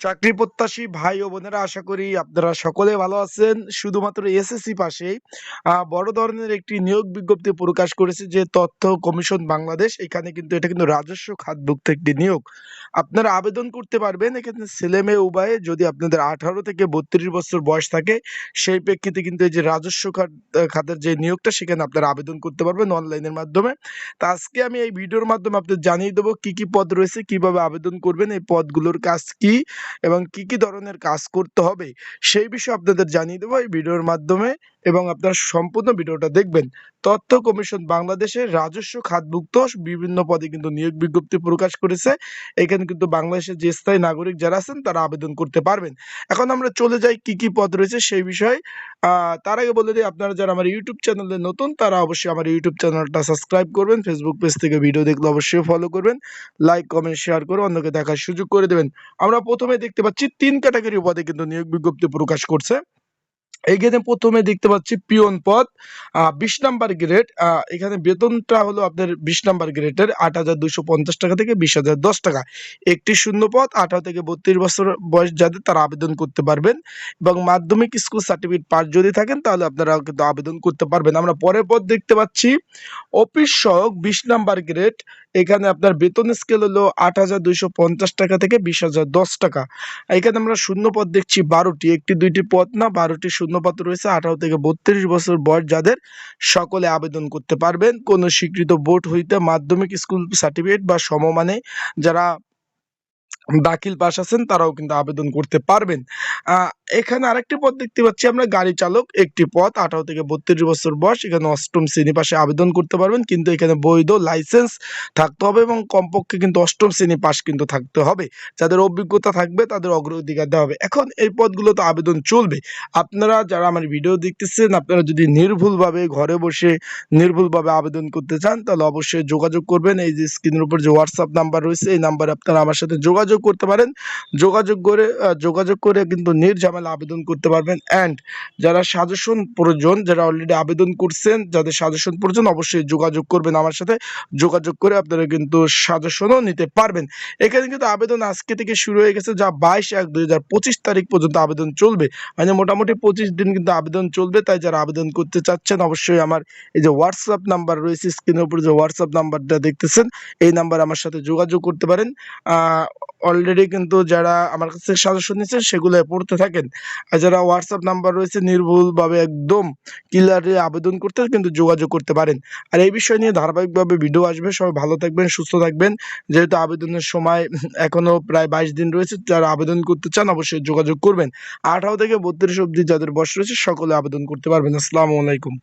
চাকরি প্রত্যাশী ভাই ও বোনেরা আশা করি আপনারা সকলে ভালো আছেন। শুধুমাত্র এসএসসি আহ, বড় ধরনের একটি নিয়োগ বিজ্ঞপ্তি প্রকাশ করেছে যে তথ্য কমিশন বাংলাদেশ। এখানে কিন্তু এটা কিন্তু রাজস্ব খাতভুক্ত একটি নিয়োগ। আপনারা আবেদন করতে পারবেন এখানে ছেলে মেয়ে উভয়ে যদি আপনাদের আঠারো থেকে বত্রিশ বছর বয়স থাকে সেই প্রেক্ষিতে কিন্তু এই যে রাজস্ব খাত খাতের যে নিয়োগটা সেখানে আপনারা আবেদন করতে পারবেন অনলাইনের মাধ্যমে। তা আজকে আমি এই ভিডিওর মাধ্যমে আপনাদের জানিয়ে দেবো কি কি পদ রয়েছে কীভাবে আবেদন করবেন এই পদগুলোর কাজ কি এবং কি কি ধরনের কাজ করতে হবে, সেই বিষয়ে আপনাদের জানিয়ে দেবো এই ভিডিওর মাধ্যমে এবং আপনারা সম্পূর্ণ ভিডিওটা দেখবেন। তথ্য কমিশন বাংলাদেশের রাজস্ব খাতভুক্ত বিভিন্ন পদে কিন্তু নিয়োগ বিজ্ঞপ্তি প্রকাশ করেছে। এখানে কিন্তু বাংলাদেশের যে স্থায়ী নাগরিক যারা আছেন তারা আবেদন করতে পারবেন। এখন আমরা চলে যাই কি কি পদ রয়েছে সেই বিষয়ে। তার আগে বলে দিই, আপনারা যারা আমার ইউটিউব চ্যানেলে নতুন, তারা অবশ্যই আমার ইউটিউব চ্যানেলটা সাবস্ক্রাইব করবেন ফেসবুক পেজ থেকে ভিডিও দেখলে অবশ্যই ফলো করবেন লাইক কমেন্ট শেয়ার করে অন্যকে দেখার সুযোগ করে দেবেন। আমরা প্রথমে দেখতে পাচ্ছি, তিন ক্যাটাগরি পদে কিন্তু নিয়োগ বিজ্ঞপ্তি প্রকাশ করছে। এইখানে প্রথমে দেখতে পাচ্ছি পিয়ন পদ বিশ নাম্বার গ্রেড এখানে বেতনটা হলো আপনার বিশ নাম্বার গ্রেডের আট হাজার দুশো পঞ্চাশ টাকা থেকে বিশ হাজার দশ টাকা। একটি শূন্য পদ আঠারো থেকে বত্রিশ বছর বয়স যাদের তারা আবেদন করতে পারবেন এবং মাধ্যমিক স্কুল সার্টিফিকেট পাস যদি থাকেন তাহলে আপনারা কিন্তু আবেদন করতে পারবেন। আমরা পরের পদ দেখতে পাচ্ছি, অফিস সহক বিশ নাম্বার গ্রেড এখানে আপনার বেতন স্কেল হলো আট হাজার দুইশো পঞ্চাশ টাকা থেকে বিশ হাজার দশ টাকা। এখানে আমরা শূন্য পদ দেখছি বারোটি, একটি, দুইটি পদ না, বারোটি শূন্য পদ রয়েছে, আঠারো থেকে বত্রিশ বছর বয়স যাদের সকলে আবেদন করতে পারবেন। কোনো স্বীকৃত বোর্ড হইতে মাধ্যমিক স্কুল সার্টিফিকেট বা সমমানে যারা দাখিল পাস আছেন, তারাও কিন্তু আবেদন করতে পারবেন। এখানে আরেকটি পদ দেখতে পাচ্ছি আমরা, গাড়ি চালক, একটি পদ আঠারো থেকে বত্রিশ বছর বয়স, এখানে অষ্টম শ্রেণি পাশে আবেদন করতে পারবেন, কিন্তু এখানে বৈধ লাইসেন্স থাকতে হবে এবং কমপক্ষে কিন্তু অষ্টম শ্রেণি পাস কিন্তু থাকতে হবে। যাদের অভিজ্ঞতা থাকবে, তাদের অগ্রাধিকার দেওয়া হবে। এখন এই পদগুলোতে আবেদন চলবে। আপনারা যারা আমার ভিডিও দেখতেছেন, আপনারা যদি নির্ভুলভাবে ঘরে বসে নির্ভুলভাবে আবেদন করতে চান, তাহলে অবশ্যই যোগাযোগ করবেন। এই যে স্ক্রিনের উপর যে হোয়াটসঅ্যাপ নাম্বার রয়েছে, এই নাম্বারে আপনারা আমার সাথে যোগাযোগ করতে পারেন। যোগাযোগ করে যোগাযোগ করে কিন্তু নির্ঝামেলা আবেদন করতে পারবেন। অ্যান্ড যারা সাজেশন প্রয়োজন, যারা অলরেডি আবেদন করছেন, যাদের সাজেশন প্রয়োজন, অবশ্যই যোগাযোগ করবেন আমার সাথে। যোগাযোগ করে আপনারা কিন্তু সাজেশনও নিতে পারবেন। এখানে কিন্তু আবেদন আজকে থেকে শুরু হয়ে গেছে। যা বাইশ এক দুই তারিখ পর্যন্ত আবেদন চলবে। মানে মোটামুটি পঁচিশ দিন কিন্তু আবেদন চলবে। তাই যারা আবেদন করতে চাচ্ছেন, অবশ্যই আমার এই যে হোয়াটসঅ্যাপ নাম্বার রয়েছে স্ক্রিনের উপরে যে হোয়াটসঅ্যাপ নাম্বারটা দেখতেছেন, এই নাম্বার আমার সাথে যোগাযোগ করতে পারেন। অলরেডি কিন্তু যারা আমার কাছে সাজেশন নিচ্ছেন সেগুলো পড়তে থাকেন। আর যারা হোয়াটসঅ্যাপ নাম্বার রয়েছে, নির্ভুলভাবে একদম ক্লিয়ারলি আবেদন করতে, কিন্তু যোগাযোগ করতে পারেন। আর এই বিষয় নিয়ে ধারাবাহিকভাবে ভিডিও আসবে, সবাই ভালো থাকবেন, সুস্থ থাকবেন। যেহেতু আবেদনের সময় এখনও প্রায় বাইশ দিন রয়েছে, যারা আবেদন করতে চান, অবশ্যই যোগাযোগ করবেন। আঠারো থেকে বত্রিশ অবধি যাদের বয়স রয়েছে, সকলে আবেদন করতে পারবেন। আসসালামু আলাইকুম।